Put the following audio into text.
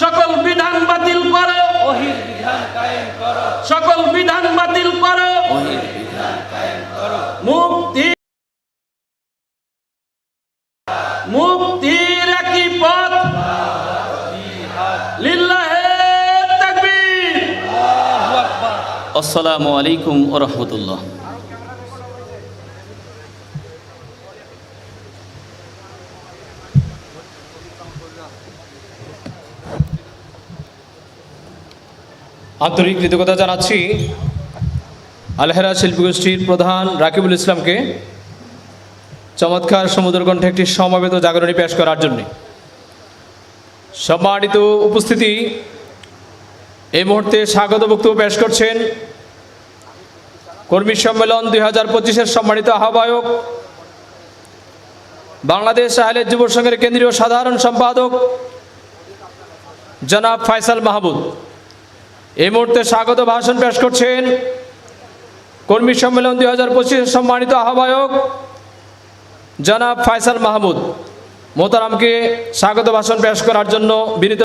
সকল বিধান বাতিল করো। সকল বিধান বাতিল করো। ওহির মুক্তি মুক্তির একই পথ। আসসালামু আলাইকুম ওরহমতুল্লাহ আন্তরিক কৃতজ্ঞতা জানাচ্ছি আলহেরা শিল্পী গোষ্ঠীর প্রধান রাকিবুল ইসলামকে চমৎকার সমুদ্রকণ্ঠে একটি সমবেত জাগরণী পেশ করার জন্য। সম্মানিত উপস্থিতি, এই মুহূর্তে স্বাগত বক্তব্য পেশ করছেন কর্মী সম্মেলন দুই হাজার পঁচিশের সম্মানিত আহ্বায়ক, বাংলাদেশ আহলের যুব সংঘের কেন্দ্রীয় সাধারণ সম্পাদক জনাব ফায়সাল মাহমুদ। এই মুহূর্তে স্বাগত ভাষণ পেশ করছেন কর্মী সম্মেলন দুই হাজার পঁচিশের সম্মানিত আহ্বায়ক জনাব ফায়সাল মাহমুদ। মোতারামকে স্বাগত ভাষণ পেশ করার জন্য বিনীত